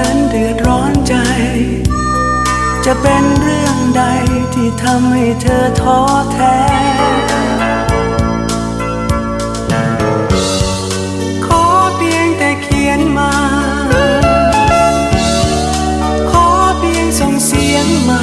นั้นเดือดร้อนใจ จะเป็นเรื่องใดที่ทำให้เธอท้อแท้ ขอเพียงแต่เขียนมา ขอเพียงส่งเสียงมา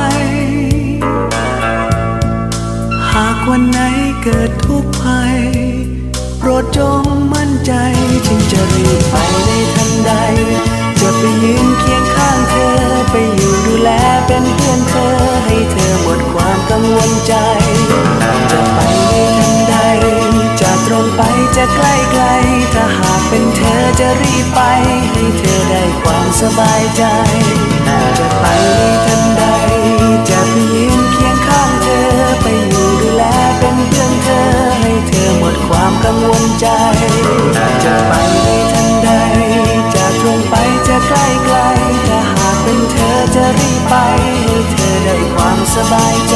เกิดทุกภัย โปรดจงมั่นใจจึงจะรีบไปในทันใด จะไปยืนเคียงข้างเธอ ไปอยู่ดูแลเป็นเพื่อนเธอ ให้เธอหมดความกังวลใจ จะไปในทันใด จะตรงไปจะใกล้ไกล ถ้าหากเป็นเธอจะรีบไป ให้เธอได้ความสบายใจ จะไปในทันใด ใกล้ไกลถ้าหากเป็นเธอจะรีบไปให้เธอได้ความสบายใจ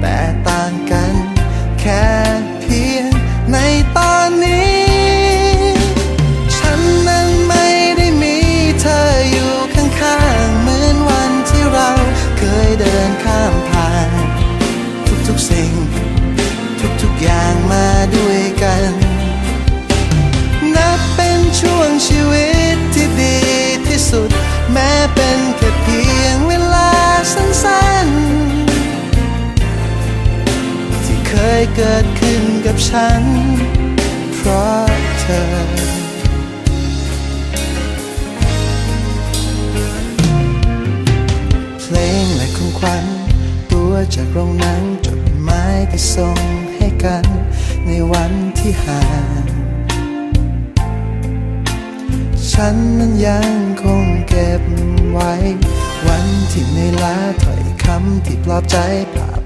แต่ต่าง เกิดขึ้นกับฉัน เพราะเธอ เพลงและของขวัญจากโรงหนังจดหมายที่ส่งให้กันในวันที่ห่างฉันนั้นยังคงเก็บไว้ วันที่ในอยล้าถ้อยคำที่ปลอบใจภาพ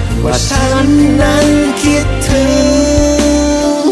ว่าฉันนั้นคิดถึง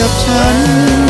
กับฉัน